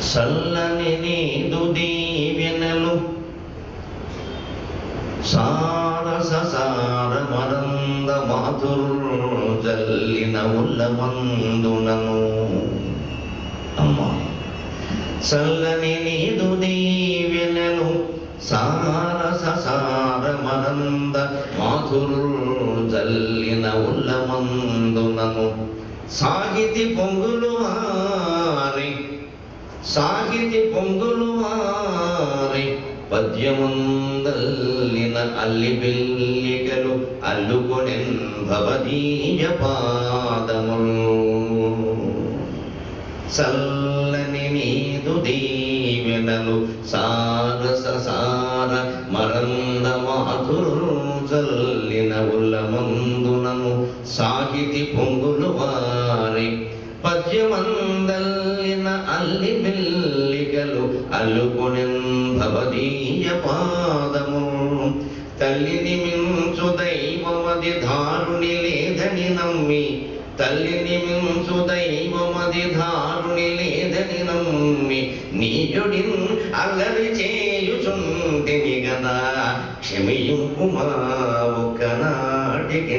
చల్లని నీదు దీవెనలు. సారస సార మరంద మాధుర్ జల్లిన ఉల్లమందునను. అమ్మా. చల్లని నీదు దీవెనలు సారస సార మరంద మాధుర్ జల్లిన ఉల్లమందునను. సాహితి పొంగులు ఆరి సాహితి పొంగులు వారి పద్యమందల్లిన అల్లి బిల్లికలు అల్లుకొనెన్ భవదీయ పాదములు. చల్లని నీదు దీవెనలు సారస సార మరంద మాధురు చల్లిన ఉల్లమందునను సాహితి పొంగులు వారి పద్యమందల్లిన అల్లి మెల్లికలు అల్లుకొనెన్ భవదీయ పాదము. తల్లిని మించు దైవమది ధారుని లేదని నమ్మి తల్లిని మించు దైవమది ధారుని లేదని నమ్మి నీయుడిన్ అల్లరి చేయుచుంటిని గదా క్షమియుకుమా ఒకనాటికి